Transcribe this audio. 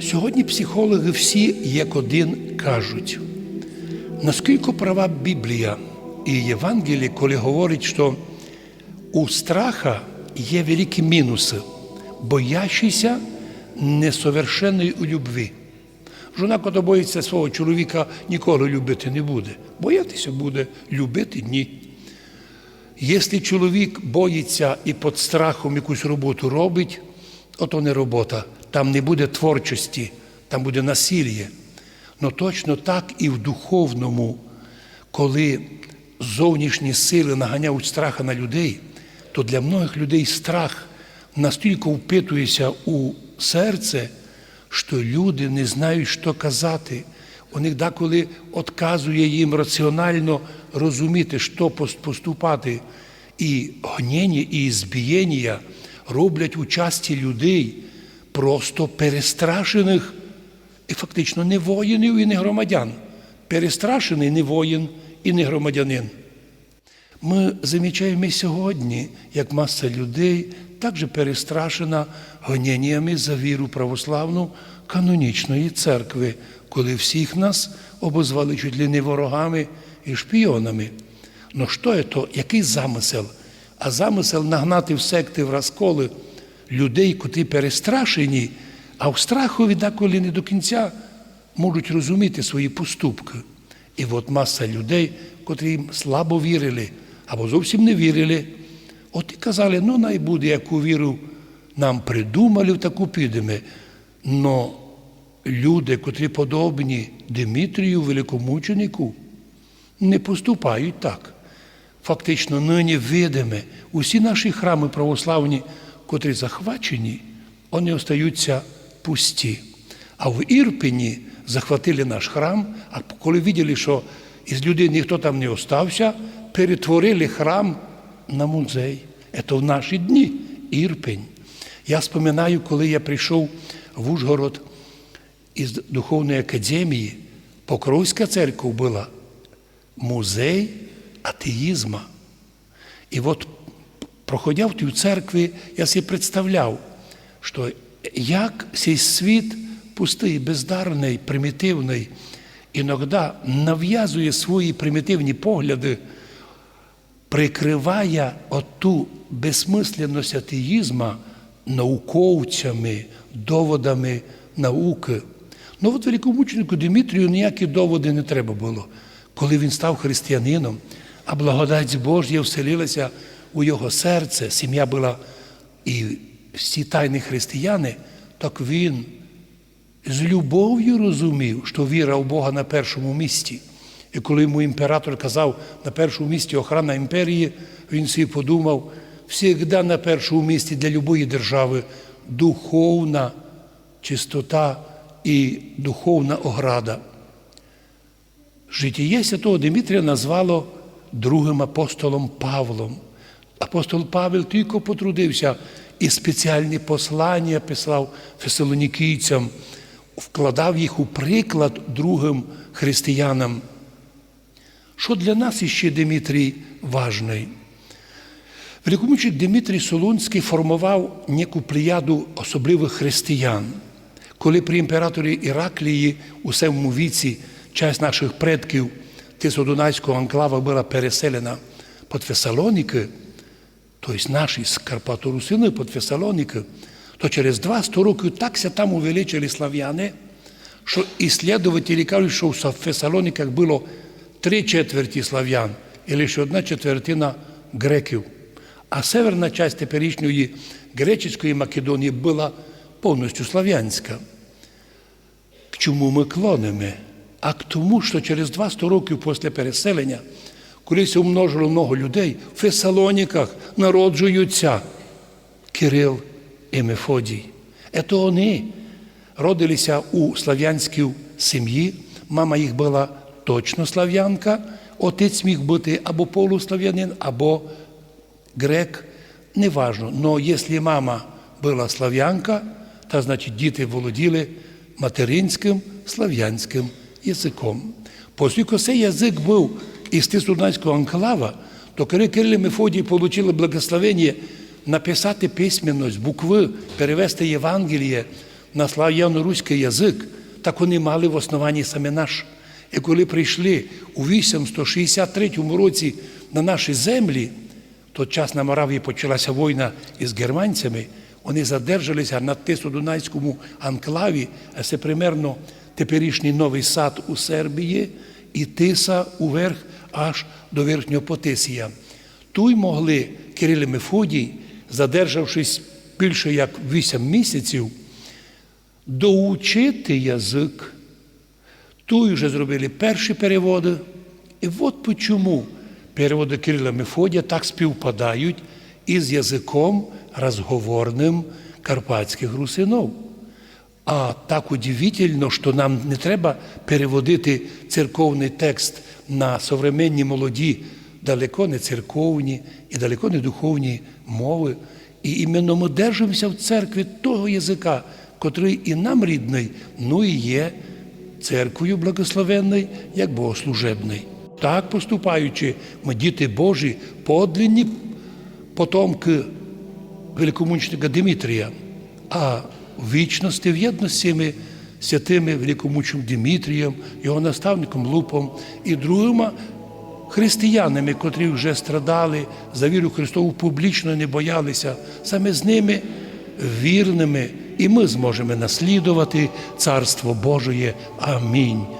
Сьогодні психологи всі як один кажуть, наскільки права Біблія і Євангеліє, коли говорить, що у страха є великі мінуси, боящийся несовершенної у любві. Жона, коли боїться свого чоловіка, ніколи любити не буде. Боятися буде, любити ні. Якщо чоловік боїться і під страхом якусь роботу робить, ото не робота, там не буде творчості, там буде насилля. Но точно так і в духовному, коли зовнішні сили наганяють страха на людей, то для многих людей страх настільки впитується у серце, що люди не знають, що казати. У них деколи відказує їм раціонально розуміти, що поступати. І гоніння, і збієння роблять у часті людей просто перестрашених і фактично не воїнів і не громадян. Перестрашений не воїн і не громадянин. Ми замічаємо і сьогодні, як маса людей також перестрашена гоніннями за віру православну канонічної церкви, коли всіх нас обозвали чуть ли не ворогами і шпіонами. Ну що то, який замисел? А замисел нагнати в секти, в розколи людей, котрі перестрашені, а в страхові деколи не до кінця можуть розуміти свої поступки. І от маса людей, котрі їм слабо вірили або зовсім не вірили, от і казали, ну най яку віру нам придумали, в таку підемо. Но люди, котрі подобні Димитрію, великомученику, не поступають так. Фактично, нині видиме, усі наші храми православні, котрі захвачені, вони остаються пусті. А в Ірпені захватили наш храм, а коли виділи, що із людей ніхто там не остався, перетворили храм на музей. Це в наші дні Ірпень. Я споминаю, коли я прийшов в Ужгород із Духовної академії, Покровська церква була музей атеїзма. І от, проходя в тій церкві, я собі представляв, що як цей світ пустий, бездарний, примітивний, іноді нав'язує свої примітивні погляди, прикриває оту безсмисленність атеїзма науковцями, доводами науки. Ну от великомученику Димитрію ніякі доводи не треба було. Коли він став християнином, а благодать Божня вселилася у його серце, сім'я була і всі тайні християни, так він з любов'ю розумів, що віра в Бога на першому місці. І коли йому імператор казав на першому місці охрана імперії, він собі подумав, завжди на першому місці для любої держави духовна чистота і духовна ограда. Житіє святого Димитрія назвало другим апостолом Павлом. Апостол Павел тільки потрудився і спеціальні послання писав фесалонікійцям, вкладав їх у приклад другим християнам. Що для нас іще Димитрій важний? Великомучик Димитрій Солунський формував неку плеяду особливих християн. Коли при імператорі Іраклії у самому віці часть наших предків Тисодунайського анклава була переселена під Фесалоніки, тобто наші з Карпаторусини під Фесалоніки, то через два сто років так ся там увеличили слав'яни, що іслідователі кажуть, що в Фесалоніках було три четверті слав'ян і лише одна четвертина греків. А северна частина теперішньої греческої Македонії була повністю слав'янська. К чому ми клонимо? А к тому, що через 200 років після переселення, коли се умножило много людей, в Фесалоніках народжуються Кирил і Мефодій. Це вони родилися у слав'янській сім'ї. Мама їх була точно слав'янка, отець міг бути або полуслав'янин, або грек, неважно. Но якщо мама була слав'янка, то значить діти володіли материнським слав'янським язиком. Оскільки цей язик був із Тисуданського анклава, то коли Кирил і Мефодій отримали благословення написати письменність, букви, перевести Євангеліє, на слав'яно-руський язик, так вони мали в основанні саме наш. І коли прийшли у 863 році на наші землі, тот час на Моравії почалася війна із германцями, вони задержалися на Тисодунайському анклаві, а це примерно теперішній новий сад у Сербії і Тиса уверх аж до Верхнього Потисія. Туй могли Кирил і Мефодій, задержавшись більше як 8 місяців, доучити язик. Туй вже зробили перші переводи. І от чому переводи Кирила Мефодія так співпадають із язиком розговорним карпатських русинов. А так удивительно, що нам не треба переводити церковний текст на современні молоді, далеко не церковні і далеко не духовні мови. І іменно ми держимося в церкві того язика, котрий і нам рідний, ну і є церквою благословенний, як богослужебний. Так поступаючи, ми діти Божі, подлинні потомки великомучника Димитрія, а вічності в єдності ми святими великомучим Дімітрієм, його наставником Лупом і другими християнами, котрі вже страдали за віру Христову, публічно не боялися, саме з ними вірними, і ми зможемо наслідувати Царство Божоє. Амінь.